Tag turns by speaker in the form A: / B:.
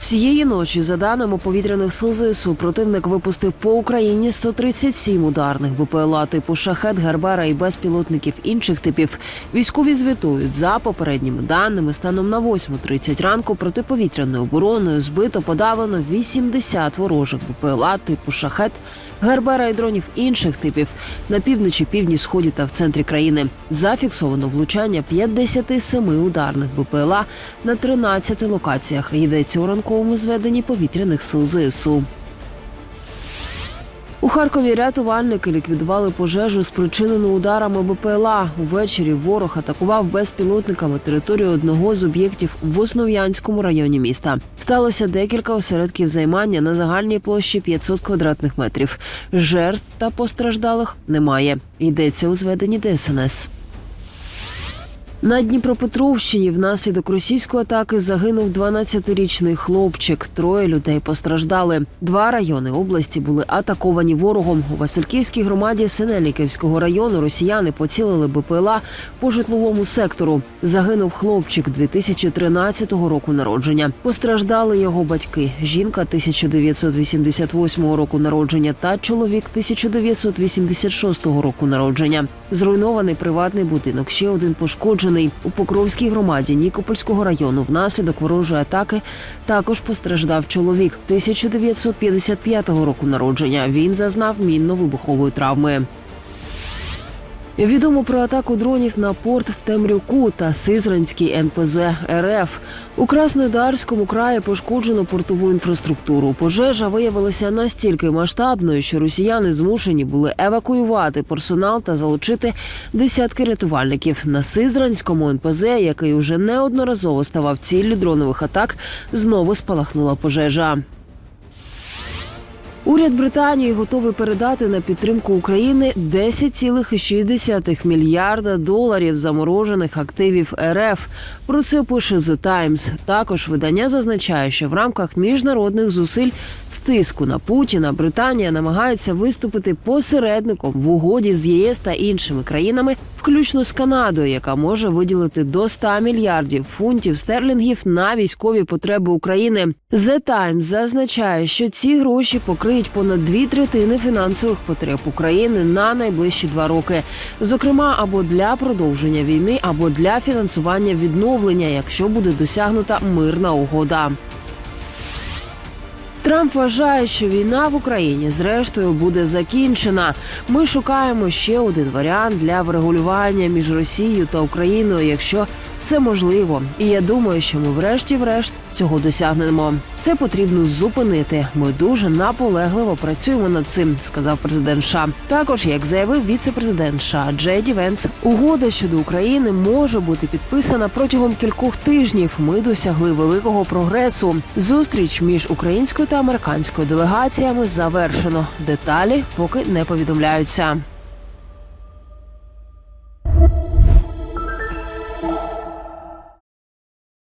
A: Цієї ночі, за даними повітряних сил ЗСУ, противник випустив по Україні 137 ударних БПЛА типу шахет, Гербера і безпілотників інших типів. Військові звітують за попередніми даними. Станом на 8.30 ранку протиповітряною обороною збито подавлено 80 ворожих БПЛА типу шахет, Гербера і дронів інших типів на півночі, півдні, сході та в центрі країни. Зафіксовано влучання 57 ударних БПЛА на 13 локаціях. Йдеться у ранковому зведенні повітряних сил ЗСУ. У Харкові рятувальники ліквідували пожежу, спричинену ударами БПЛА. Увечері ворог атакував безпілотниками територію одного з об'єктів в Основ'янському районі міста. Сталося декілька осередків займання на загальній площі 500 квадратних метрів. Жертв та постраждалих немає. Йдеться у зведенні ДСНС. На Дніпропетровщині внаслідок російської атаки загинув 12-річний хлопчик. Троє людей постраждали. Два райони області були атаковані ворогом. У Васильківській громаді Синельниківського району росіяни поцілили БПЛА по житловому сектору. Загинув хлопчик 2013 року народження. Постраждали його батьки. Жінка 1988 року народження та чоловік 1986 року народження. Зруйнований приватний будинок. Ще один пошкоджений у Покровській громаді Нікопольського району. Внаслідок ворожої атаки також постраждав чоловік 1955 року народження. Він зазнав мінно-вибухової травми. Відомо про атаку дронів на порт в Темрюку та Сизранський НПЗ РФ. У Краснодарському краї пошкоджено портову інфраструктуру. Пожежа виявилася настільки масштабною, що росіяни змушені були евакуювати персонал та залучити десятки рятувальників. На Сизранському НПЗ, який уже неодноразово ставав ціллю дронових атак, знову спалахнула пожежа. Уряд Британії готовий передати на підтримку України 10,6 мільярда доларів заморожених активів РФ. Про це пише The Times. Також видання зазначає, що в рамках міжнародних зусиль з тиску на Путіна Британія намагається виступити посередником в угоді з ЄС та іншими країнами, включно з Канадою, яка може виділити до 100 мільярдів фунтів стерлінгів на військові потреби України. The Times зазначає, що ці гроші покриють понад дві третини фінансових потреб України на найближчі два роки, зокрема або для продовження війни, або для фінансування відновлення, якщо буде досягнута мирна угода. Трамп вважає, що війна в Україні зрештою буде закінчена. Ми шукаємо ще один варіант для врегулювання між Росією та Україною, якщо це можливо. І я думаю, що ми врешті-врешт цього досягнемо. Це потрібно зупинити. Ми дуже наполегливо працюємо над цим, сказав президент США. Також, як заявив віце-президент США Джей Ді Венс, угода щодо України може бути підписана протягом кількох тижнів. Ми досягли великого прогресу. Зустріч між українською та американською делегаціями завершено. Деталі поки не повідомляються.